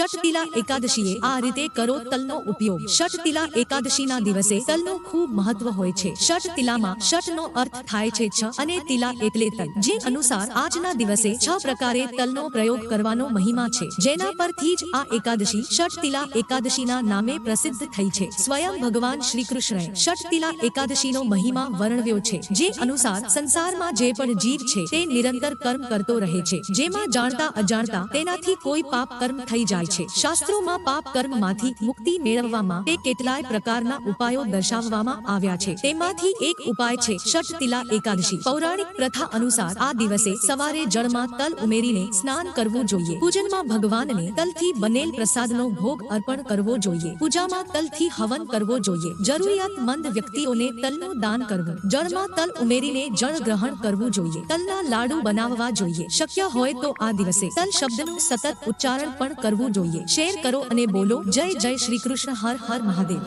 ષટતિલા એકાદશીએ આ રીતે કરો તલનો ઉપયોગ ષટતિલા એકાદશીના દિવસે તલનું ખૂબ મહત્વ હોય છે ષટતિલામાં ષટનો અર્થ થાય છે છ અને તિલા એટલે તલ જે અનુસાર આજના દિવસે છ પ્રકારે તલનો પ્રયોગ કરવાનો મહિમા છે જેના પરથી જ આ એકાદશી ષટતિલા એકાદશીના નામે પ્રસિદ્ધ થઈ છે સ્વયં ભગવાન શ્રી કૃષ્ણએ ષટતિલા એકાદશીનો મહિમા વર્ણવ્યો છે જે અનુસાર સંસારમાં જે પણ જીવ છે તે નિરંતર કર્મ કરતો રહે છે જેમાં જાણતા અજાણતા તેનાથી કોઈ પાપ કર્મ થઈ જાય છે. શાસ્ત્રોમાં પાપ કર્મમાંથી મુક્તિ મેળવવામાં તે કેટલાય પ્રકારના ઉપાયો દર્શાવવામાં આવ્યા છે. તેમાંથી એક ઉપાય છે ષટતિલા એકાદશી. પૌરાણિક પ્રથા અનુસાર આ દિવસે સવારે જળમાં તલ ઉમેરીને સ્નાન કરવું જોઈએ. પૂજનમાં ભગવાનને તલથી બનેલ પ્રસાદનો ભોગ અર્પણ કરવો જોઈએ. પૂજામાં તલથી હવન કરવો જોઈએ. જરૂરિયાતમંદ વ્યક્તિઓને તલનું દાન કરવું. જળમાં તલ ઉમેરીને જળ ગ્રહણ કરવું જોઈએ. તલના લાડુ બનાવવા જોઈએ. શક્ય હોય તો આ દિવસે તલ શબ્દનું સતત ઉચ્ચારણ પણ કરવું જોઈએ. શેર કરો અને બોલો જય જય શ્રી કૃષ્ણ હર હર મહાદેવ.